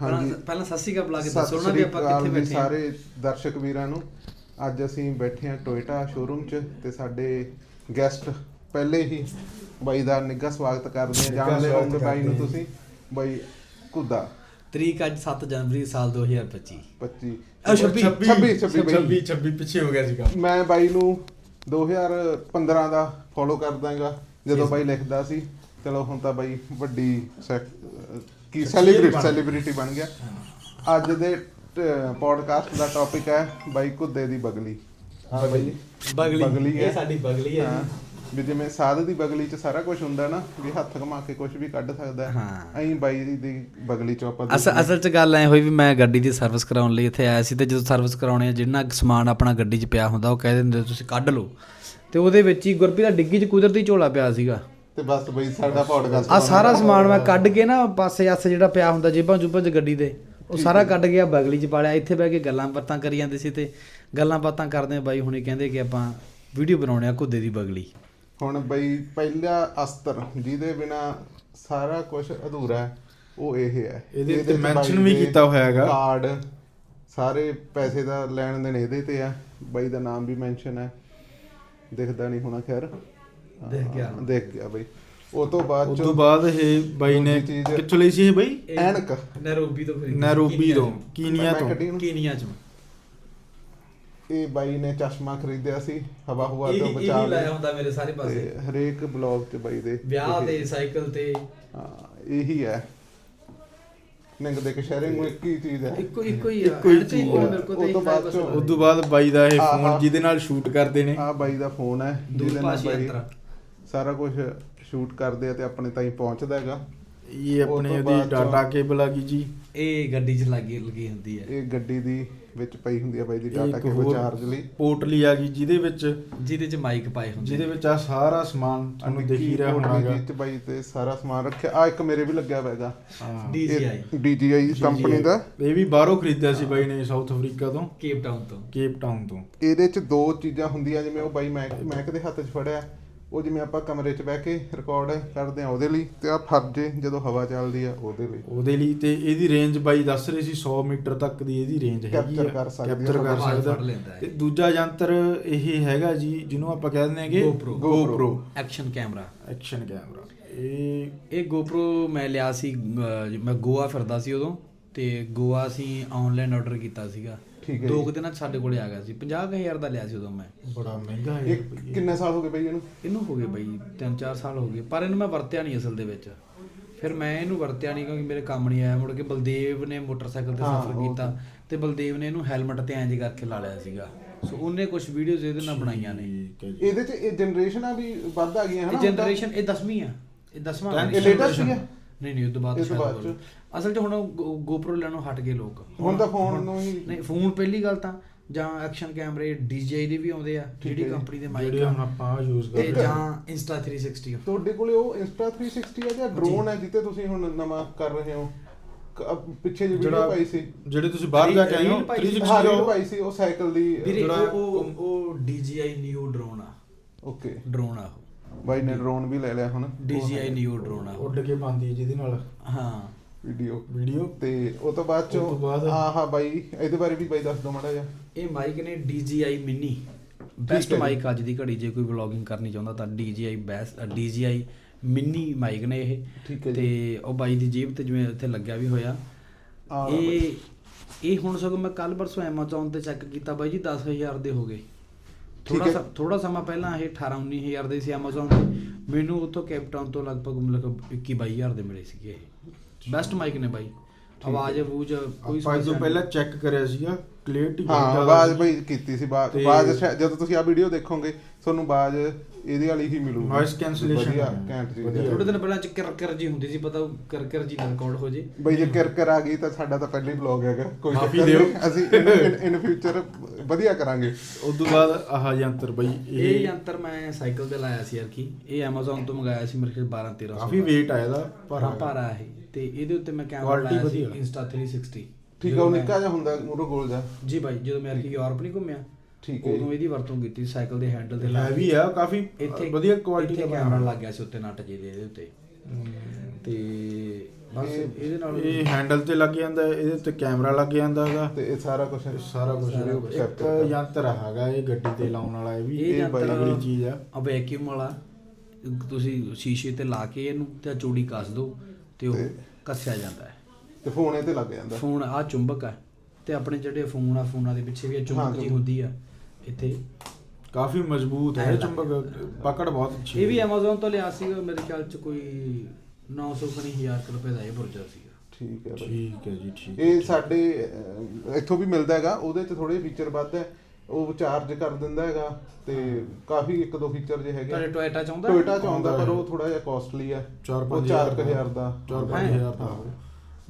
ਹਾਂਜੀ। ਪਹਿਲਾਂ ਸਤਿ ਸ਼੍ਰੀ ਅਕਾਲ ਬੁਲਾ ਕੇ ਸਤਿ ਦੱਸੋ ਨਾ ਵੀ ਆਪਾਂ ਕਿੱਥੇ ਬੈਠੇ ਹਾਂ? ਸਾਰੇ ਦਰਸ਼ਕ ਵੀਰਾਂ ਨੂੰ। ਅੱਜ ਅਸੀਂ ਬੈਠੇ ਹਾਂ ਟੋਇਟਾ ਸ਼ੋਰੂਮ 'ਚ ਤੇ ਸਾਡੇ ਗੈਸਟ ਪਹਿਲੇ ਹੀ ਬਾਈ ਦਾ ਨਿੱਘਾ ਸਵਾਗਤ ਕਰਦੇ ਹਾਂ। ਜਾਣਦੇ ਸਵਾਗਤ ਹੋਵੋਗੇ ਬਾਈ ਨੂੰ। ਤੁਸੀਂ। ਬਾਈ ਕੁੱਦਾ। ਤਰੀਕ ਅੱਜ 7 ਜਨਵਰੀ ਸਾਲ 2025 25 ਅਹ ਛੱਬੀ। 26 26 26 26 ਪਿੱਛੇ ਹੋ ਗਿਆ ਸੀਗਾ। ਮੈਂ ਬਾਈ ਨੂੰ 2015 ਦਾ ਫੋਲੋ ਕਰਦਾਗਾ। ਜਦੋਂ ਬਾਈ ਲਿਖਦਾ ਸੀ ਚਲੋ ਹੁਣ ਤਾਂ ਬਾਈ ਵੱਡੀ ਕੀ ਸੈਲੀਬ੍ਰਿਟੀ ਸੈਲੀਬ੍ਰਿਟੀ ਬਣ ਗਿਆ। ਅੱਜ ਦੇ ਪੋਡਕਾਸਟ ਦਾ ਟੌਪਿਕ ਹੈ ਬਾਈ ਕੁੱਦੇ ਦੀ ਬਗਲੀ। ਹਾਂ ਬਾਈ ਬਗਲੀ। ਇਹ ਸਾਡੀ ਬਗਲੀ ਹੈ ਵੀ ਜਿਵੇਂ ਸਾਧ ਦੀ ਬਗਲੀ 'ਚ ਸਾਰਾ ਕੁਝ ਹੁੰਦਾ ਨਾ ਵੀ ਹੱਥ ਘੁਮਾ ਕੇ ਕੁਝ ਵੀ ਕੱਢ ਸਕਦਾ ਹੈ। ਐਂ ਬਾਈ ਦੀ ਬਗਲੀ 'ਚੋਂ ਆਪਾਂ ਅਸਲ ਅਸਲ ਚ ਗੱਲ ਐ ਹੋਈ ਵੀ ਮੈਂ ਗੱਡੀ ਦੀ ਸਰਵਿਸ ਕਰਾਉਣ ਲਈ ਇੱਥੇ ਆਇਆ ਸੀ ਤੇ ਜਦੋਂ ਸਰਵਿਸ ਕਰਾਉਣੇ ਆ ਜਿੰਨਾ ਕੁ ਸਮਾਨ ਆਪਣਾ ਗੱਡੀ 'ਚ ਪਿਆ ਹੁੰਦਾ ਉਹ ਕਹਿ ਦਿੰਦੇ ਤੁਸੀਂ ਕੱਢ ਲਓ। ਤੇ ਉਹਦੇ ਵਿੱਚ ਹੀ ਗੁਰਪ੍ਰੀਤ ਦਾ ਡਿੱਗੀ 'ਚ ਕੁਦਰਤੀ ਝੋਲਾ ਪਿਆ ਸੀਗਾ। ਤੇ ਬਸ ਬਾਈ ਸਾਡਾ ਪੋਡਕਾਸਟ ਆ ਸਾਰਾ ਸਮਾਨ ਮੈਂ ਕੱਢ ਕੇ ਨਾ ਪਾਸੇ ਆਸੇ ਜਿਹੜਾ ਪਿਆ ਹੁੰਦਾ ਜੇਬਾਂ ਜੁਬਾਂ 'ਚ ਗੱਡੀ ਦੇ ਉਹ ਸਾਰਾ ਕੱਢ ਗਿਆ ਬਗਲੀ 'ਚ ਪਾਲਿਆ ਇੱਥੇ ਬਹਿ ਕੇ ਗੱਲਾਂ ਬਾਤਾਂ ਕਰੀ ਜਾਂਦੇ ਸੀ ਤੇ ਗੱਲਾਂ ਬਾਤਾਂ ਕਰਦੇ ਬਾਈ ਹੁਣੇ ਕਹਿੰਦੇ ਕਿ ਆਪਾਂ ਵੀਡੀਓ ਬਣਾਉਣੇ ਆ ਕੁੱਦੇ ਦੀ ਬਗਲੀ। ਹੁਣ ਬਈ ਪਹਿਲਾ ਅਸਤਰ ਜਿਹਦੇ ਬਿਨਾ ਸਾਰਾ ਕੁਝ ਅਧੂਰਾ ਹੈ ਉਹ ਇਹ ਹੈ। ਇਹਦੇ ਬਾਈ mention ਵੀ ਕੀਤਾ ਹੋਇਆ ਹੈਗਾ। ਕਾਰਡ ਸਾਰੇ ਪੈਸੇ ਦਾ ਲੈਣ ਦੇਣ ਇਹਦੇ ਤੇ ਆ। ਬਾਈ ਦਾ ਨਾਮ ਵੀ ਮੈਂਸ਼ਨ ਹੈ। ਦਿਖਦਾ ਨਹੀਂ ਹੋਣਾ ਖੈਰ। ਦਿਖ ਗਿਆ। ਦਿਖ ਗਿਆ ਬਈ। ਉਹ ਤੋਂ ਬਾਅਦ ਉਸ ਤੋਂ ਬਾਅਦ ਇਹ ਬਾਈ ਨੇ ਦੂਜੀ ਚੀਜ਼- ਕਿੱਥੋਂ ਲਈ ਸੀ ਇਹ ਬਾਈ? ਐਨਕ। ਨੈਰੋਬੀ ਤੋਂ ਨੈਰੋਬੀ ਤੋਂ ਕੀਨੀਆ ਤੋਂ ਕੱਢੀ ਨੂੰ। ਕੀਨੀਆ 'ਚ। ਇਹ ਬਾਈ ਨੇ ਚਸ਼ਮਾ ਖਰੀਦਿਆ ਸੀ ਹਵਾ ਇਹ ਤੋਂ ਇਹ ਬਚਾ ਲਾਇਆ ਲਿਆ। ਹੁੰਦਾ ਮੇਰੇ ਸਾਰੇ ਪਾਸੇ। ਤੇ ਹਰੇਕ ਬਲੌਗ 'ਚ ਬਾਈ ਦੇ ਵਿਆਹ ਤੇ ਸਾਈਕਲ ਤੇ। ਹਾਂ ਇਹੀ ਹੈ। ਨਿੰਗ ਦੇ ਕਸ਼ਹਿਰੇ ਨੂੰ ਇੱਕ ਹੀ ਚੀਜ਼ ਹੈ। ਇੱਕੋ ਇੱਕੋ ਹੀ ਇੱਕੋ ਹੀ ਚੀਜ਼ ਆ। ਮੇਰੇ ਕੋਲ ਉਹ ਤੇ ਤੋਂ ਇੱਕ ਬਾਅਦ ਬਸ ਚੋਂ- ਉਸ ਤੋਂ ਬਾਅਦ ਬਾਈ ਦਾ ਇਹ ਆਹ, ਫੋਨ। ਜਿਹਦੇ ਨਾਲ ਸ਼ੂਟ ਕਰਦੇ ਨੇ। ਆ ਬਾਈ ਦਾ ਫੋਨ ਹੈ ਜਿਹਦੇ ਨਾਲ ਦੂਰਭਾਸ਼ ਬਾਈ ਯੰਤਰ। ਸਾਰਾ ਕੁਝ ਸ਼ੂਟ ਕਰਦੇ ਆ ਤੇ ਆਪਣੇ ਤਾਈਂ ਪਹੁੰਚਦਾ ਹੈਗਾ। ਇਹ ਉਹ ਆਪਣੇ ਤੋਂ ਉਹਦੀ ਬਾਅਦ ਚੋਂ- ਡਾਟਾ ਕੇਬਲ ਆ ਗਈ ਜੀ। ਇਹ ਗੱਡੀ 'ਚ ਲੱਗੀ ਲੱਗੀ ਹੁੰਦੀ ਹੈ। ਇਹ ਗੱਡੀ ਦੀ ਵਿੱਚ ਪਈ ਹੁੰਦੀ ਹੈ ਬਾਈ ਦੀ ਇਹ ਡਾਟਾ ਇੱਕ ਕੇਬਲ ਹੋਰ ਚਾਰਜ ਲਈ। ਪੋਰਟਲੀ ਆ ਗਈ ਜਿਹਦੇ ਵਿੱਚ ਜਿਹਦੇ 'ਚ ਮਾਈਕ ਪਾਏ ਹੁੰਦੇ ਜਿਹਦੇ। ਵਿੱਚ ਆ ਸਾਰਾ ਸਮਾਨ ਤੁਹਾਨੂੰ ਦਿਖ ਹੀ ਰਿਹਾ ਹੋਣਾਗਾ। ਵਿੱਚ ਬਾਈ ਤੇ ਸਾਰਾ ਸਮਾਨ ਰੱਖਿਆ। ਆ ਇੱਕ ਮੇਰੇ ਵੀ ਲੱਗਿਆ ਹੋਇਆ ਹੈਗਾ। ਹਾਂ। DJI DJI ਕੰਪਨੀ ਦਾ। ਇਹ ਵੀ ਬਾਹਰੋਂ ਖਰੀਦਿਆ ਸੀ ਬਾਈ ਨੇ ਸਾਊਥ ਅਫਰੀਕਾ ਤੋਂ। ਕੇਪ ਟਾਊਨ ਤੋਂ। ਕੇਪ ਟਾਊਨ ਤੋਂ। ਇਹਦੇ ਚ ਦੋ ਚੀਜ਼ਾਂ ਹੁੰਦੀਆਂ ਜਿਵੇਂ ਉਹ ਬਾਈ ਮੈਕ ਮੈਕ ਦੇ ਹੱਥ 'ਚ ਫੜਿਆ। ਉਹ ਜਿਵੇਂ ਆਪਾਂ ਕਮਰੇ 'ਚ ਬਹਿ ਕੇ ਰਿਕਾਰਡ ਕਰਦੇ ਆ ਉਹਦੇ ਲਈ ਤੇ ਆ ਫਰਜੇ ਜਦੋਂ ਹਵਾ ਚੱਲਦੀ ਆ ਉਹਦੇ ਲਈ। ਉਹਦੇ ਲਈ ਤੇ ਇਹਦੀ ਰੇਂਜ ਬਾਈ ਦੱਸ ਰਹੇ ਸੀ 100 ਮੀਟਰ ਤੱਕ ਦੀ ਇਹਦੀ ਰੇਂਜ ਹੈਗੀ ਆ। ਕਰ ਸਕਦੀ ਕੈਪਚਰ ਕਰ ਸਕਦਾ। ਤੇ ਦੂਜਾ ਯੰਤਰ ਇਹ ਹੈਗਾ ਜੀ ਜਿਹਨੂੰ ਆਪਾਂ ਕਹਿ ਦਿੰਦੇ ਹੈਗੇ GoPro। Action camera action camera ਇਹ ਇਹ GoPro ਮੈਂ ਲਿਆ ਸੀ ਮੈਂ ਗੋਆ ਫਿਰਦਾ ਸੀ ਉਦੋਂ ਤੇ ਗੋਆ ਅਸੀਂ ਆਨਲਾਈਨ ਆਰਡਰ ਕੀਤਾ ਸੀਗਾ। ਠੀਕ ਹੈ ਦੋ। ਕੁ ਦਿਨਾਂ 'ਚ ਸਾਡੇ ਕੋਲੇ ਆ ਗਿਆ ਸੀ। 50000 ਦਾ ਲਿਆ ਸੀ ਉਦੋਂ ਮੈਂ। ਬੜਾ ਮਹਿੰਗਾ ਹੈ ਇਹ ਕਿੰਨੇ ਸਾਲ ਹੋ ਗਏ ਬਈ ਇਹਨੂੰ? ਇਹਨੂੰ ਹੋ ਗਏ ਬਈ 3-4 ਸਾਲ ਹੋ ਗਏ। ਪਰ ਇਹਨੂੰ ਮੈਂ ਵਰਤਿਆ ਨਹੀਂ ਅਸਲ ਦੇ ਵਿੱਚ। ਫਿਰ ਮੈਂ ਇਹਨੂੰ ਵਰਤਿਆ ਨਹੀਂ ਕਿਉਂਕਿ ਮੇਰੇ ਕੰਮ ਨਹੀਂ ਆਇਆ। ਮੁੜ ਕੇ ਬਲਦੇਵ ਨੇ ਮੋਟਰਸਾਈਕਲ ਤੇ ਸਫ਼ਰ ਕੀਤਾ ਤੇ ਬਲਦੇਵ ਨੇ ਇਹਨੂੰ ਹੈਲਮਟ ਤੇ ਇੰਜ ਕਰਕੇ ਲਾ ਲਿਆ ਸੀਗਾ। ਸੋ ਉਹਨੇ ਕੁਝ ਵੀਡੀਓਜ਼ ਇਹਦੇ ਨਾਲ ਬਣਾਈਆਂ ਨੇ। ਇਹਦੇ 'ਚ ਇਹ ਜਨਰੇਸ਼ਨਾਂ ਵੀ ਵੱਧ ਆ ਗਈਆਂ ਇਹ ਹਨਾ ਜਨਰੇਸ਼ਨ ਇਹ 10ਵੀਂ ਆ। ਇਹ 10ਵਾਂ Tenth ਇਹ ਲੇਟੈਸਟ ਹੀ ਆ ਨਹੀਂ ਨਹੀਂ ਉਹ ਤੋਂ ਬਾਅਦ ਇਹ ਤੋਂ ਸ਼ਾਇਦ ਬਾਅਦ ਹੋਰ। ਅਸਲ 'ਚ ਹੁਣ GoPro ਲੈਣੋਂ ਹਟ ਗਏ ਲੋਕ। ਹੁਣ ਤਾਂ ਫੋਨ ਨੂੰ ਹੀ ਨਹੀਂ ਫੋਨ ਪਹਿਲੀ ਗੱਲ ਤਾਂ ਜਾਂ ਐਕਸ਼ਨ ਕੈਮਰੇ DJI ਦੇ ਵੀ ਆਉਂਦੇ ਆ ਜਿਹੜੀ। ਕੰਪਨੀ ਦੇ ਮਾਈਕ ਜਿਹੜੇ ਹੁਣ ਆਪਾਂ ਯੂਜ਼ ਕਰ ਤੇ ਰਹੇ ਹਾਂ। ਜਾਂ Insta 360 ਤੁਹਾਡੇ ਕੋਲੇ ਉਹ ਇੰਸਟਾ 360 ਹੈ ਜਾਂ ਡਰੋਨ ਹੈ ਜਿੱਤੇ ਤੁਸੀਂ ਹੁਣ ਨਵਾਂ ਕਰ ਰਹੇ ਹੋ? ਕ- ਅਹ ਪਿੱਛੇ ਜਿਹੀ ਵੀਡੀਓ ਪਾਈ ਸੀ। ਜਿਹੜੇ ਤੁਸੀਂ ਬਾਹਰ ਜਾ ਕੇ ਆਏ ਹੋ ਰੀਲ ਪਾਈ ਸੀ। 360 ਹਾਂ ਉਹ- ਪਾਈ ਸੀ ਉਹ ਸਾਈਕਲ ਦੀ ਵੀਰੇ ਜਿਹੜਾ ਉਹ ਉਹ- ਉਹ DJI Neo ਡਰੋਨ ਆ। ਓਕੇ ਡਰੋਨ ਆ ਉਹ। ਬਾਈ ਨੇ ਡਰੋਨ ਵੀ ਲੈ ਲਿਆ ਹੁਣ। DJI Neo ਡਰੋਨ ਆ। ਉੱਡ ਕੇ ਪਾਉਂਦੀ ਹੈ ਜਿਹਦੇ ਨਾਲ। ਹਾਂ। ਵੀਡੀਓ ਵੀਡੀਓ ਤੇ ਉਹ ਤੋਂ ਬਾਅਦ ਚੋਂ ਉਹ ਤੋਂ ਬਾਅਦ- ਹਾਂ ਹਾਂ ਬਾਈ ਇਹਦੇ ਬਾਰੇ ਵੀ ਬਾਈ ਦੱਸ ਦਿਓ ਮਾੜਾ ਜਿਹਾ। ਇਹ ਮਾਈਕ ਨੇ DJI Mini ਬੈਸਟ ਹੈ ਜੀ। ਮਾਈਕ ਅੱਜ ਦੀ ਘੜੀ ਜੇ ਕੋਈ ਵਲੌਗਿੰਗ ਕਰਨੀ ਚਾਹੁੰਦਾ ਤਾਂ DJI best DJI Mini mic ਨੇ ਇਹ। ਠੀਕ ਹੈ ਜੀ। ਤੇ ਉਹ ਬਾਈ ਦੀ ਜੇਬ ਤੇ ਜਿਵੇਂ ਇੱਥੇ ਲੱਗਿਆ ਵੀ ਹੋਇਆ। ਲਓ ਇਹ ਇਹ ਹੁਣ ਸਗੋਂ ਮੈਂ ਕੱਲ ਪਰਸੋਂ Amazon ਤੇ ਚੈੱਕ ਕੀਤਾ ਬਾਈ ਜੀ 10000 ਦੇ ਹੋ ਗਏ। ਥੋੜਾ ਹੈ। ਸਾ- ਥੋੜਾ ਸਮਾਂ ਪਹਿਲਾਂ ਇਹ 18 19000 ਦੇ ਸੀ Amazon ਤੇ ਮੈਨੂੰ ਉੱਥੋਂ ਕੈਪਟਾਊਨ ਤੋਂ ਲਗਭਗ ਮਤਲਬ 21 22000 ਦੇ ਮਿਲੇ ਸੀਗੇ ਇਹ। ਬੈਸਟ ਮਾਈਕ ਨੇ ਬਾਈ। ਆਵਾਜ਼ ਅਬੂਜ ਕੋਈ ਆਪਾਂ ਤੋਂ ਨਹੀਂ। ਪਹਿਲਾਂ ਚੈੱਕ ਕਰਿਆ ਸੀਗਾ। ਕਲੀਅਰਟੀ ਹਾਂ ਆਵਾਜ਼ ਬਈ ਕੀਤੀ ਸੀ ਬਾਅਦ ਸ਼ਾਇਦ- ਜਦੋਂ ਤੁਸੀਂ ਆ ਵੀਡੀਓ ਦੇਖੋਗੇ ਤੁਹਾਨੂੰ ਆਵਾਜ਼ ਇਹਦੇ ਵਾਲੀ ਹੀ ਮਿਲੂਗੀ Noise cancellation ਵਧੀਆ ਹੈ। ਘੈਂਟ ਚੀਜ਼ ਵਧੀਆ। ਹੈ ਥੋੜੇ ਦਿਨ ਪਹਿਲਾਂ ਚ ਕਰ ਜੀ ਹੁੰਦੀ ਸੀ ਪਤਾ ਉਹ ਕਰ ਜੀ ਰਿਕਾਰਡ ਹੋ ਜੇ ਬਈ ਜੇ ਕਿਰਕਰ ਆ ਗਈ ਤਾਂ ਸਾਡਾ ਤਾਂ ਪਹਿਲੀ ਵਲੌਗ ਹੈਗਾ ਕੋਈ ਮਾਫ਼ੀ ਚੱਕਰ ਦਿਓ। ਨਹੀਂ। ਅਸੀਂ ਇਨ ਫਿਊਚਰ ਵਧੀਆ ਕਰਾਂਗੇ ਉਸ ਤੋਂ ਬਾਅਦ ਆਹ ਯੰਤਰ ਬਈ ਇਹ ਇਹ ਯੰਤਰ ਮੈਂ ਸਾਈਕਲ ਤੇ ਲਾਇਆ ਸੀ ਯਾਰ ਕੀ ਇਹ Amazon ਤੋਂ ਮੰਗਾਇਆ ਸੀ ਮੇਰੇ ਖਿਆਲ 12 13 ਕਾਫੀ weight ਆਇਆ ਦਾ ਪਰ ਹਾਂ ਭਾਰਾ ਇਹ ਤੇ ਇਹਦੇ ਉੱਤੇ ਮੈਂ ਕੈਮਰਾ Quality ਲਾਇਆ ਸੀ ਵਧੀਆ। Insta 360 ਠੀਕ ਆ ਉਹ ਨਿੱਕਾ ਜਿਹਾ ਹੁੰਦਾ ਮੂਰੋ ਗੋਲ ਜਿਹਾ ਜੀ ਭਾਈ ਜਦੋਂ ਮੈਂ ਅਰਕੀ ਯੂਰਪ ਨਹੀਂ ਘੁੰਮਿਆ ਠੀਕ ਹੈ। ਉਦੋਂ ਇਹਦੀ ਵਰਤੋਂ ਕੀਤੀ ਸਾਈਕਲ ਦੇ ਹੈਂਡਲ ਤੇ ਲਾ ਹੈਵੀ। ਆ ਕਾਫੀ ਵਧੀਆ ਕੁਆਲਿਟੀ ਦਾ ਕੈਮਰਾ ਲੱਗ ਗਿਆ ਸੀ ਉੱਤੇ ਨਟ ਜੇ ਦੇ ਇਹਦੇ ਉੱਤੇ। ਤੇ ਬਸ ਇਹ- ਇਹਦੇ ਨਾਲ ਇਹ ਹੈਂਡਲ ਤੇ ਲੱਗ ਜਾਂਦਾ ਇਹਦੇ ਤੇ ਕੈਮਰਾ ਲੱਗ ਜਾਂਦਾ ਹੈਗਾ ਤੇ ਇਹ ਸਾਰਾ ਕੁਝ ਸਾਰਾ ਕੁਝ ਇੱਕ ਯੰਤਰ ਹੈਗਾ ਇਹ ਗੱਡੀ ਤੇ ਲਾਉਣ ਵਾਲਾ ਇਹ ਵੀ ਇਹ ਬੜੀ ਯੰਤਰ ਚੀਜ਼ ਆ ਆ ਵੈਕਿਊਮ ਵਾਲਾ ਤੁਸੀਂ ਸ਼ੀਸ਼ੇ ਤੇ ਲਾ ਕੇ ਇਹਨੂੰ ਤੇ ਚੂੜੀ ਕੱਸ ਦਿਓ ਤੇ ਉਹ ਕੱਸਿਆ ਜਾਂਦਾ ਹੈ ਤੇ ਫੋਨ ਇਹ ਤੇ ਲੱਗ ਜਾਂਦਾ ਫੋਨ ਆ ਚੁੰਬਕ ਹੈ ਤੇ ਆਪਣੇ ਜਿਹੜੇ ਫੋਨ ਆ ਫੋਨਾਂ ਦੇ ਪਿੱਛੇ ਵੀ ਇਹ ਚੁੰਬਕ ਜੀ ਚੁੰਬਕ। ਹੁੰਦੀ ਆ ਇੱਥੇ। ਕਾਫੀ ਮਜ਼ਬੂਤ ਹੈ ਚੁੰਬਕ ਪਕੜ ਬਹੁਤ ਅੱਛੀ ਇਹ ਵੀ। Amazon ਤੋਂ ਲਿਆ ਸੀਗਾ ਮੇਰੇ ਖਿਆਲ ਚ ਕੋਈ 900 ਖਣੀ ਹਜ਼ਾਰ ਕੁ ਰੁਪਏ ਦਾ ਇਹ ਪੁਰਜਾ ਸੀਗਾ। ਠੀਕ ਹੈ ਬਾਈ। ਠੀਕ ਹੈ ਜੀ ਠੀਕ ਇਹ ਸਾਡੇ ਇੱਥੋਂ ਵੀ ਮਿਲਦਾ ਹੈਗਾ ਉਹਦੇ ਚ ਥੋੜੇ ਫੀਚਰ ਵੱਧ ਹੈ। ਉਹ ਚਾਰਜ ਕਰ ਦਿੰਦਾ ਹੈਗਾ ਤੇ ਕਾਫੀ ਇੱਕ ਦੋ ਫੀਚਰ ਜੇ ਹੈਗੇ ਤੁਹਾਡੇ ਟੋਇਟਾ ਚ ਆਉਂਦਾ? ਟੋਇਟਾ ਚ ਆਉਂਦਾ ਆਉਂਦਾ ਪਰ। ਉਹ ਥੋੜਾ ਜਿਹਾ ਕਾਸਟਲੀ ਹੈ। ਚਾਰ ਉਹ ਪੰਜ 4000 ਦਾ 4-5000 ਦਾ।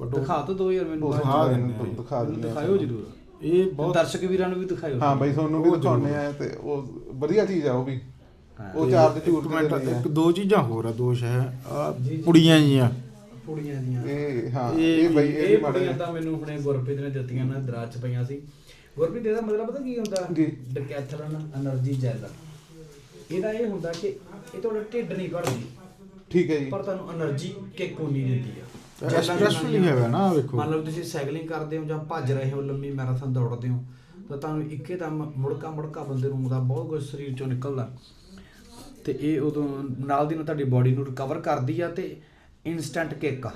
ਬਟ ਦਿਖਾ ਤਾਂ 2000 ਮੈਨੂੰ। ਦਿਖਾ ਦਿੰਦੇ ਦਿਖਾ ਦਿੰਦੇ ਆ ਦਿਖਾਇਓ ਜਰੂਰ। ਇਹ ਬਹੁਤ ਦਰਸ਼ਕ ਵੀਰਾਂ ਨੂੰ ਵੀ ਦਿਖਾਇਓ ਹਾਂ ਬਾਈ ਤੁਹਾਨੂੰ ਵੀ ਦਿਖਾਉਣੇ ਆ ਤੇ ਉਹ ਵਧੀਆ ਚੀਜ਼ ਆ ਉਹ ਵੀ। ਉਹ ਚਾਰ ਦੇ ਝੂਠ ਦੇ ਇੱਕ ਦੋ ਚੀਜ਼ਾਂ ਹੋਰ ਆ ਦੋਸ਼ ਹੈ। ਪੁੜੀਆਂ ਜੀਆਂ। ਪੁੜੀਆਂ ਦੀਆਂ ਇਹ ਹਾਂ ਇਹ ਬਈ ਇਹ ਪੁੜੀਆਂ ਤਾਂ ਮੈਨੂੰ ਹੁਣੇ ਗੁਰਪ੍ਰੀਤ ਨੇ ਦਿੱਤੀਆਂ ਨਾ ਦਰਾਜ ਪਈਆਂ ਸੀ। ਗੁਰਪ੍ਰੀਤ ਇਹਦਾ ਮਤਲਬ ਪਤਾ ਕੀ ਹੁੰਦਾ? ਢਿੱਡ ਨਹੀਂ ਘੜਦੀ। ਜੀ। ਪਰ ਤੁਹਾਨੂੰ Express ਵੀ ਹੈਗਾ ਨਾ, ਵੇਖੋ। ਮੰਨ ਲਓ ਤੁਸੀਂ ਸਾਈਕਲਿੰਗ ਕਰਦੇ ਹੋ ਜਾਂ ਭੱਜ ਰਹੇ ਹੋ ਲੰਮੀ ਮੈਰਾਥਨ ਦੌੜਦੇ ਹੋ ਤਾਂ ਤੁਹਾਨੂੰ ਇੱਕੇ ਦਮ ਮੁੜਕਾ ਮੁੜਕਾ ਬੰਦੇ ਨੂੰ ਆਉਂਦਾ ਬਹੁਤ ਕੁਝ ਸਰੀਰ ਚੋਂ ਨਿਕਲਦਾ। ਤੇ ਇਹ ਉਦੋਂ ਨਾਲ ਦੀ ਨਾਲ ਤੁਹਾਡੀ ਬਾਡੀ ਨੂੰ ਰਿਕਵਰ ਕਰਦੀ ਆ ਤੇ ਇਨਸਟੈਂਟ ਕਿੱਕ ਆ।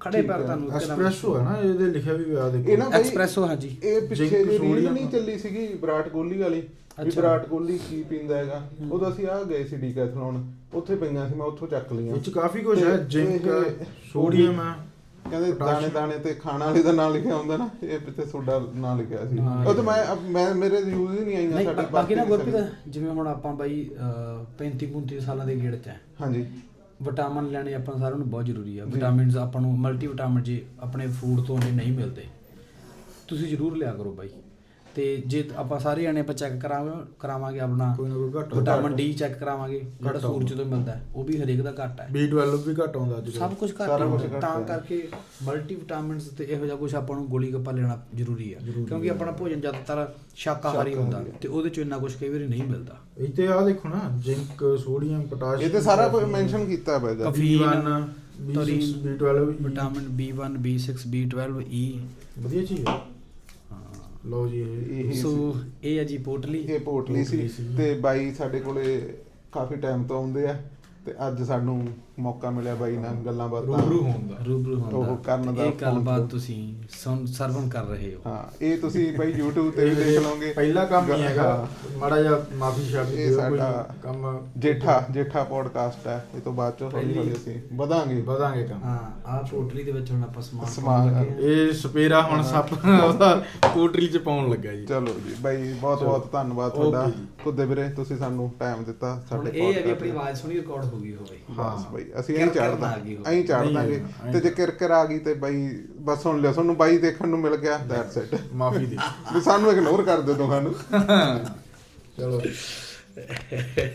ਖੜੇ ਪੈਰ ਤੁਹਾਨੂੰ ਐਸਪ੍ਰੈਸੋ ਹੈ ਨਾ ਇਹਦੇ ਲਿਖਿਆ ਵੀ ਹੋਇਆ ਦੇਖੋ। ਇਹ ਨਾ ਬਾਈ- ਐਕਸਪ੍ਰੈਸੋ ਹਾਂਜੀ। ਇਹ ਪਿੱਛੇ ਜਿਹੜੀ ਰੀਲ ਨਹੀਂ ਚੱਲੀ ਸੀਗੀ ਵਿਰਾਟ ਕੋਹਲੀ ਵਾਲੀ ਵੀ। ਵਿਰਾਟ ਕੋਹਲੀ ਕੀ ਪੀਂਦਾ ਹੈਗਾ ਉਦੋਂ ਅਸੀਂ ਆ ਗਏ ਸੀ ਡੀਕੈਥਲੌਨ ਉੱਥੇ ਪਈਆਂ ਸੀ ਮੈਂ ਉੱਥੋਂ ਚੱਕ ਲਈਆਂ। ਵਿੱਚ ਕਾਫੀ ਕੁਝ ਹੈ ਜਿੰਕ ਸੋਡੀਅਮ ਹੈ ਕਹਿੰਦੇ ਦਾਣੇ। ਦਾਣੇ ਤੇ ਖਾਣ ਵਾਲੇ ਦਾ ਨਾਂ ਲਿਖਿਆ ਹੁੰਦਾ ਨਾ ਇਹ ਪਿੱਛੇ ਸੋਡਾ ਨਾਂ ਲਿਖਿਆ ਸੀ। ਉਹ ਤੇ ਮੈਂ ਮੈਂ ਮੇਰੇ ਯੂਜ਼ ਹੀ ਨਹੀਂ ਆਈਆਂ ਸਾਡੇ ਬਾਕੀ ਨਾ ਗੁਰਪ੍ਰੀਤ ਜਿਵੇਂ ਹੁਣ ਆਪਾਂ ਬਾਈ 35 35 ਸਾਲਾਂ ਦੇ ਗੇੜ ਚ ਆ ਹਾਂਜੀ। ਵਿਟਾਮਿਨ ਲੈਣੇ ਆਪਾਂ ਸਾਰਿਆਂ ਨੂੰ ਬਹੁਤ ਜ਼ਰੂਰੀ ਆ। ਵਿਟਾਮਿਨਸ ਆਪਾਂ ਨੂੰ ਮਲਟੀ ਵਿਟਾਮਿਨ ਜੇ ਆਪਣੇ ਫੂਡ ਤੋਂ ਨਹੀਂ ਮਿਲਦੇ। ਤੁਸੀਂ ਜ਼ਰੂਰ ਲਿਆ ਕਰੋ ਬਾਈ। ਤੇ ਜੇ ਆਪਾਂ ਸਾਰੇ ਜਣੇ ਆਪਾਂ ਚੈੱਕ ਕਰਾਵਾਂਗੇ ਕਰਾਵਾਂਗੇ ਆਪਣਾ ਕੋਈ ਨਾ ਕੋਈ ਘੱਟ ਵਿਟਾਮਿਨ ਡੀ ਚੈੱਕ ਕਰਾਵਾਂਗੇ ਜਿਹੜਾ ਘੱਟ ਸੂਰਜ ਤੋਂ ਮਿਲਦਾ ਹੈ, ਉਹ ਵੀ ਹਰੇਕ ਦਾ ਘੱਟ ਹੈ। B12 ਵੀ ਘੱਟ ਆਉਂਦਾ ਅੱਜ ਸਭ ਕੁਝ ਘੱਟ ਹੀ ਤਾਂ ਹੈ। ਕਰਕੇ ਮਲਟੀ ਵਿਟਾਮਿਨਸ ਤੇ ਇਹੋ ਜਿਹਾ ਕੁਝ ਆਪਾਂ ਨੂੰ ਗੋਲੀ ਗੱਪਾ ਲੈਣਾ ਜ਼ਰੂਰੀ ਆ ਕਿਉਂਕਿ ਆਪਣਾ ਭੋਜਨ ਜ਼ਿਆਦਾਤਰ ਸ਼ਾਕਾਹਾਰੀ ਹੁੰਦਾ ਤੇ ਉਹਦੇ ਚੋਂ ਇੰਨਾ ਕੁਝ ਕਈ ਵਾਰੀ ਨਹੀਂ ਮਿਲਦਾ। ਇੱਥੇ ਆ ਦੇਖੋ ਨਾ ਜਿੰਕ ਸੋਡੀਅਮ ਪੋਟਾਸ਼ੀਅਮ ਇਹ ਤੇ ਸਾਰਾ ਕੁਝ ਮੈਂਸ਼ਨ ਕੀਤਾ ਹੋਇਆ ਹੈਗਾ ਕਾਫੀ- B1 B6 ਤੌਰੀਨ, B12 vitamin B1 B6 B12 E ਵਧੀਆ ਚੀਜ਼ ਹੈ ਹਾਂ। ਲਓ ਜੀ ਇਹ ਸੋ। ਇਹ ਹੈ ਜੀ ਪੋਟਲੀ ਇਹ ਪੋਟਲੀ ਸੀ। ਤੇ ਬਾਈ ਸਾਡੇ ਕੋਲੇ ਕਾਫੀ ਟਾਈਮ ਤੋਂ ਆਉਂਦੇ ਆ ਤੇ ਅੱਜ ਸਾਨੂੰ ਮੌਕਾ ਮਿਲਿਆ ਬਾਈ ਨਾਲ ਗੱਲਾਂ ਬਾਤਾਂ ਰੂਬਰੂ ਹੋਣ ਦਾ। ਰੂਬਰੂ ਹੁੰਦਾ ਉਹ ਕਰਨ ਦਾ ਇਹ ਗੱਲਬਾਤ ਤੁਸੀਂ ਸਰਵਨ ਕਰ ਰਹੇ ਹੋ। ਹਾਂ ਇਹ ਤੁਸੀਂ ਬਾਈ YouTube ਤੇ ਵੀ ਦੇਖ ਲਓਗੇ। ਪਹਿਲਾ ਕੰਮ ਹੀ ਹੈਗਾ। ਮਾੜਾ ਜਿਹਾ ਮਾਫੀ ਛੱਡ ਇਹ ਸਾਡਾ ਕੰਮ ਜੇਠਾ ਜੇਠਾ ਪੋਡਕਾਸਟ ਹੈ। ਇਹ ਤੋਂ ਬਾਅਦ ਚ ਹੌਲੀ ਹੌਲੀ ਅਸੀਂ ਵਧਾਂਗੇ। ਵਧਾਂਗੇ ਕੰਮ। ਹਾਂ ਆਹ ਪੋਟਲੀ ਦੇ ਵਿੱਚ ਹੁਣ ਆਪਾਂ ਸਮਾਨ ਸਮਾਨ-। ਇਹ ਸਪੇਰਾ ਹੁਣ ਸੱਪ ਉਹਦਾ ਪੋਟਰੀ ਚ ਪਾਉਣ ਲੱਗਾ ਜੀ। ਚਲੋ ਜੀ ਬਾਈ ਬਹੁਤ। ਬਹੁਤ ਧੰਨਵਾਦ ਤੁਹਾਡਾ। ਜੀ। ਕੁੱਦੇ ਵੀਰੇ ਤੁਸੀਂ ਸਾਨੂੰ ਟਾਈਮ ਦਿੱਤਾ ਹੁਣ ਸਾਡੇ ਇਹ ਹੈ ਕਿ podcast ਆਪਣੀ। ਆਵਾਜ਼ ਸੁਣੀ ਰਿਕਾਰਡ ਹੋ ਗਈ ਹੋਵੇ ਬਸ ਹਾਂ। ਬਾਈ ਅਸੀਂ ਐਂ ਚਾੜ ਕਿਰ ਨਾ ਆ ਗਈ ਹੋਵੇ। ਐਂ ਚਾੜ ਨਹੀਂ, ਦਾਂਗੇ ਐਂ। ਤੇ ਜੇ ਕਿਰਕਿਰ ਆ ਗਈ ਤੇ ਬਾਈ ਬਸ ਸੁਣ ਲਿਓ ਤੁਹਾਨੂੰ ਬਾਈ ਦੇਖਣ ਨੂੰ ਮਿਲ ਗਿਆ ਦੈਟਸ ਇਟ ਮਾਫੀ ਦੇ ਵੀ ਸਾਨੂੰ ਇਗਨੋਰ ਕਰ ਦਿਓ ਤੁਹਾਨੂੰ ਚਲੋ